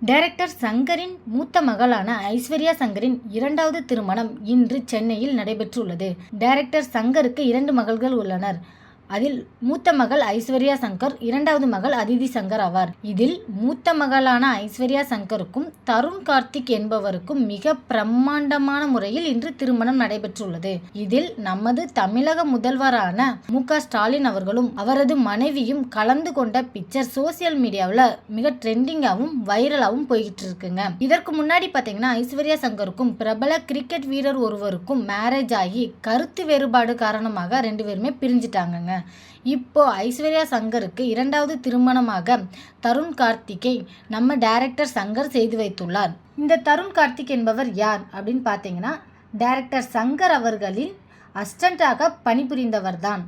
Director சங்கரின் மூத்த மகளான ஐஸ்வர்யா சங்கரின் இரண்டாவது திருமணம் இன்று சென்னையில் நடைபெற்றுள்ளது. டைரக்டர் சங்கருக்கு இரண்டு மகள்கள் உள்ளனர். அதில் மூத்த மகள் ஐஸ்வர்யா சங்கர் இரண்டாவது மகள் அதிதி சங்கர் ஆவார். இதில் மூத்த மகளான ஐஸ்வர்யா சங்கருக்கும் தருண் கார்த்திக் என்பவருக்கும் மிக பிரம்மாண்டமான முறையில் இன்று திருமணம் நடைபெற்றுள்ளது. இதில் நமது தமிழக முதல்வரான மு க ஸ்டாலின் அவர்களும் அவரது மனைவியும் கலந்து கொண்ட பிக்சர் சோசியல் மீடியாவில் மிக ட்ரெண்டிங்காகவும் வைரலாகவும் போய்கிட்டு இருக்குங்க இதற்கு முன்னாடி பார்த்தீங்கன்னா ஐஸ்வர்யா சங்கருக்கும் பிரபல கிரிக்கெட் வீரர் ஒருவருக்கும் மேரேஜ் ஆகி கருத்து வேறுபாடு காரணமாக ரெண்டு பேருமே பிரிஞ்சிட்டாங்கங்க. இப்போ ஐஸ்வர்யா சங்கருக்கு இரண்டாவது திருமணமாக தருண் கார்த்திகை நம்ம டைரக்டர் சங்கர் செய்து வைத்துள்ளார். இந்த தருண் கார்த்திக் என்பவர் யார் அப்படின்னு பார்த்தீங்கன்னா டைரக்டர் சங்கர் அவர்களின் அசிஸ்டண்டாக பணிபுரிந்தவர் தான்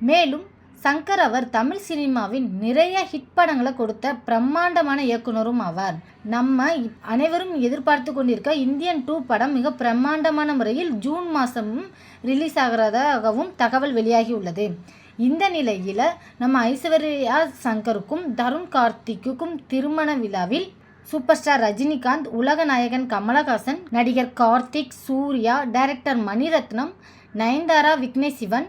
மேலும் சங்கர் அவர் தமிழ் சினிமாவின் நிறைய ஹிட் படங்களை கொடுத்த பிரம்மாண்டமான இயக்குனரும் ஆவார். நம்ம அனைவரும் எதிர்பார்த்து கொண்டிருக்க இந்தியன் டூ படம் மிக பிரம்மாண்டமான முறையில் ஜூன் மாதமும் ரிலீஸ் ஆகிறதாகவும் தகவல் வெளியாகியுள்ளது இந்த நிலையில் நம்ம ஐஸ்வர்யா சங்கருக்கும் தருண் கார்த்திக்குக்கும் திருமண விழாவில் சூப்பர் ஸ்டார் ரஜினிகாந்த் உலக நாயகன் கமலஹாசன் நடிகர் கார்த்திக் சூர்யா டைரக்டர் மணிரத்னம் நயன்தாரா விக்னேஷ் சிவன்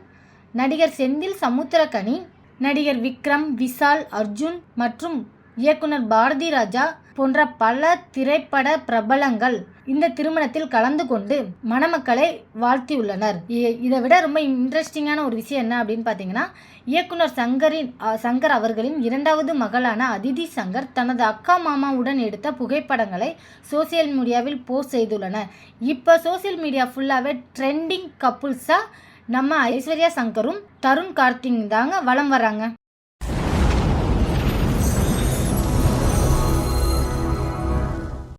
நடிகர் செந்தில் சமுத்திரகனி நடிகர் விக்ரம் விஷால் அர்ஜுன் மற்றும் இயக்குனர் பாரதி ராஜா போன்ற பல திரைப்பட பிரபலங்கள் இந்த திருமணத்தில் கலந்து கொண்டு மணமக்களை வாழ்த்தியுள்ளனர். இ- இதை விட ரொம்ப இன்ட்ரெஸ்டிங்கான ஒரு விஷயம் என்ன அப்படின்னு பார்த்தீங்கன்னா இயக்குனர் சங்கரின் சங்கர் அவர்களின் இரண்டாவது மகளான அதிதி சங்கர் தனது அக்கா மாமாவுடன் எடுத்த புகைப்படங்களை சோசியல் மீடியாவில் போஸ்ட் செய்துள்ளனர் இப்போ சோசியல் மீடியா ஃபுல்லாகவே ட்ரெண்டிங் கப்புள்ஸாக நம்ம ஐஸ்வர்யா சங்கரும் தருண் கார்த்திங் தாங்க வலம் வராங்க